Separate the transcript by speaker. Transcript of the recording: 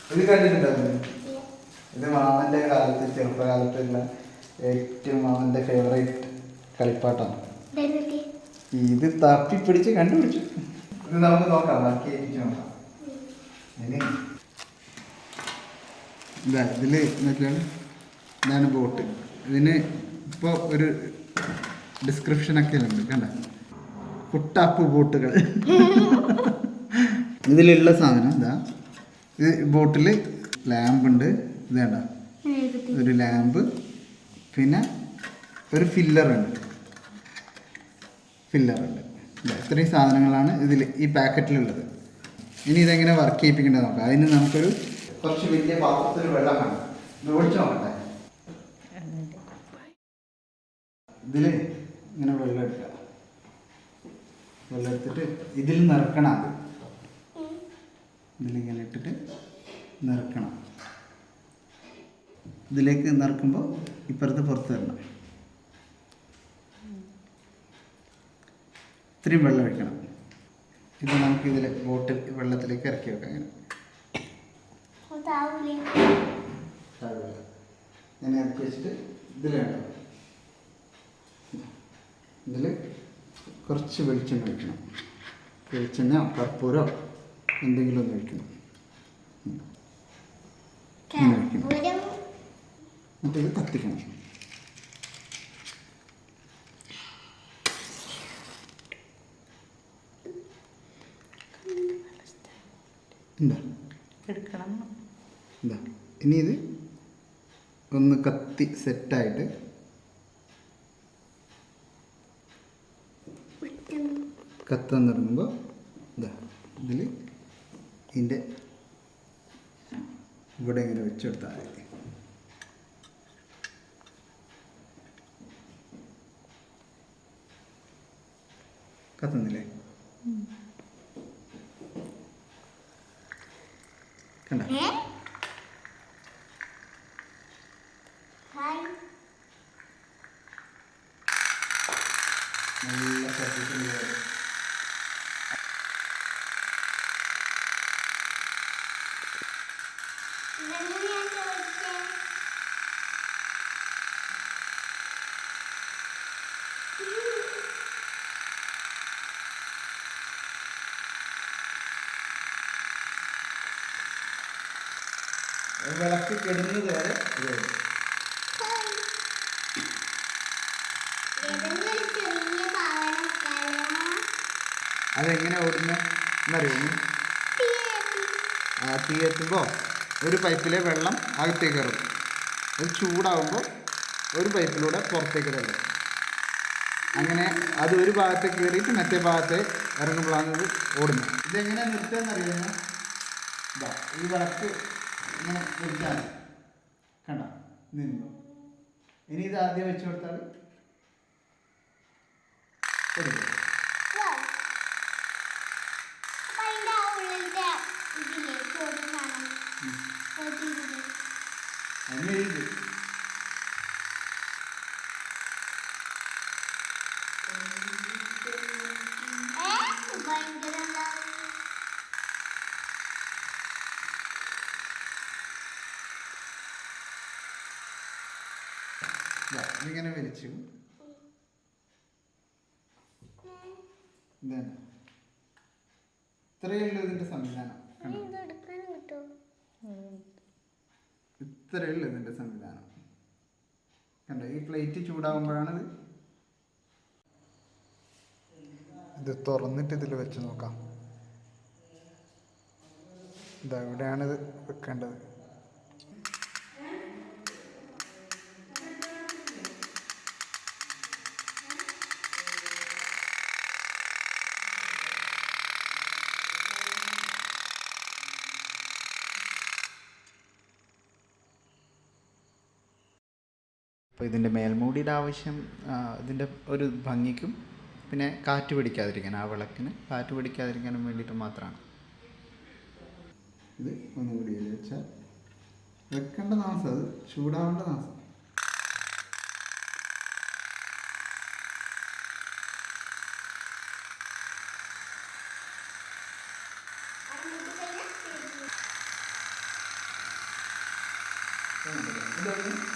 Speaker 1: ഇത് കണ്ടിട്ടുണ്ടായിരുന്നു ഇത് മാമന്റെ കാലത്ത് ചെറുപ്പകാലത്തുള്ള ഏറ്റവും മാമന്റെ ഫേവറേറ്റ് കളിപ്പാട്ടാണ്. ഇത് തപ്പി പിടിച്ച് കണ്ടുപിടിച്ചു. ഇത് നമുക്ക് നോക്കാം ബാക്കി നോക്കാം. ഇതാ ഇതിൽ നോക്കിയാണ് ഇതാണ് ബോട്ട്. ഇതിന് ഇപ്പോൾ ഒരു ഡിസ്ക്രിപ്ഷൻ ഒക്കെ ഉണ്ട് കണ്ട? കുട്ടാപ്പ് ബോട്ടുകൾ. ഇതിലുള്ള സാധനം ഇതാ. ഇത് ബോട്ടിൽ ലാമ്പ് ഉണ്ട്. ഇതേണ്ട ഒരു ലാമ്പ് പിന്നെ ഒരു ഫില്ലർ ഉണ്ട്. ഫില്ലർ ഉണ്ട്. ഇതാ, ഇത്രയും സാധനങ്ങളാണ് ഇതിൽ ഈ പാക്കറ്റിലുള്ളത്. ഇനി ഇതെങ്ങനെ വർക്ക് ചെയ്യിപ്പിക്കേണ്ടത് നോക്കാം. അതിന് നമുക്കൊരു കുറച്ച് വലിയ പാത്രത്തിൽ വെള്ളം വേണം. ഒഴിച്ചു നോക്കട്ടെ. ഇതിൽ ഇങ്ങനെ വെള്ളം എടുക്കാം വെള്ളം എടുത്തിട്ട് ഇതിൽ നിറക്കണം അത് ഇതിലിങ്ങനെ ഇട്ടിട്ട് നിറക്കണം. ഇതിലേക്ക് നിറക്കുമ്പോൾ ഇപ്പുറത്ത് പുറത്ത് വരണം. ഇത്രയും വെള്ളം ഒഴിക്കണം. ഇത് നമുക്ക് ഇതിൽ ബോട്ടിൽ വെള്ളത്തിലേക്ക് ഇറക്കി വെക്കാം ഇങ്ങനെ. ഇങ്ങനെ ഇറക്കി വെച്ചിട്ട് ഇതിൽ വേണം ഇതിൽ കുറച്ച് വെളിച്ചെണ്ണ ഒഴിക്കണം. വെളിച്ചെണ്ണ കർപ്പൂരോ എന്തെങ്കിലും ഒന്ന് ഒഴിക്കണം എന്നിട്ട് കത്തിക്കണം. എന്താ?
Speaker 2: എടുക്കണം.
Speaker 1: എന്താ? ഇനി ഇത് ഒന്ന് കത്തി സെറ്റായിട്ട് കത്താൻ തുടങ്ങുമ്പോൾ ഇതാ ഇതിൽ ഇതിന്റെ ഇവിടെ ഇങ്ങനെ വെച്ചെടുത്താൽ മതി. കത്തുന്നില്ലേ? കണ്ട? നല്ല ശബ്ദത്തിൽ വരും. വിളക്ക് കെടുന്നത് വരെ. അതെങ്ങനെ ഓടുന്ന? എന്നറിയുന്നു ആ തീ എത്തുമ്പോൾ ഒരു പൈപ്പിലെ വെള്ളം അകത്തേക്ക് ഇറങ്ങും അത് ചൂടാവുമ്പോൾ ഒരു പൈപ്പിലൂടെ പുറത്തേക്ക് ഇറങ്ങും അങ്ങനെ അത് ഒരു ഭാഗത്തേക്ക് കയറിയിട്ട് മറ്റേ ഭാഗത്തെ ഇറങ്ങുമ്പോഴാണ് ഇത് ഓടുന്നത് ഇതെങ്ങനെ നിർത്തുക എന്നറിയുന്നു ഈ വിളക്ക് ഇങ്ങനെ വെച്ചാൽ കണ്ട? നിന്നു. ഇനി ഇത് ആദ്യം വെച്ച് കൊടുത്താൽ അതിന് എഴുതി ഇതാ, ഇതിങ്ങനെ വലിച്ചു. ഇതാണ്. ഇത്രയേ ഉള്ളൂ ഇതിന്റെ സംവിധാനം? കണ്ടോ? ഇത്രയേ ഉള്ളൂ ഇതിന്റെ സംവിധാനം? കണ്ടോ? ഈ പ്ലേറ്റ് ചൂടാകുമ്പോഴാണ് ഇത്. ഇത് തുറന്നിട്ട് ഇതിൽ വെച്ച് നോക്കാം. ഇതാ ഇവിടെയാണ് വെക്കേണ്ടത്. അപ്പോൾ ഇതിന്റെ മേൽമൂടിയുടെ ആവശ്യം ഇതിന്റെ ഒരു ഭംഗിക്കും പിന്നെ കാറ്റ് പിടിക്കാതിരിക്കാൻ ആ വിളക്കിന് കാറ്റ് പിടിക്കാതിരിക്കാനും വേണ്ടിയിട്ട് മാത്രമാണ് ഇത് ഒന്നുകൂടി വെച്ചാൽ വെക്കേണ്ട താമസം അത് ചൂടാവേണ്ട താമസം Thank പറഞ്ഞത്?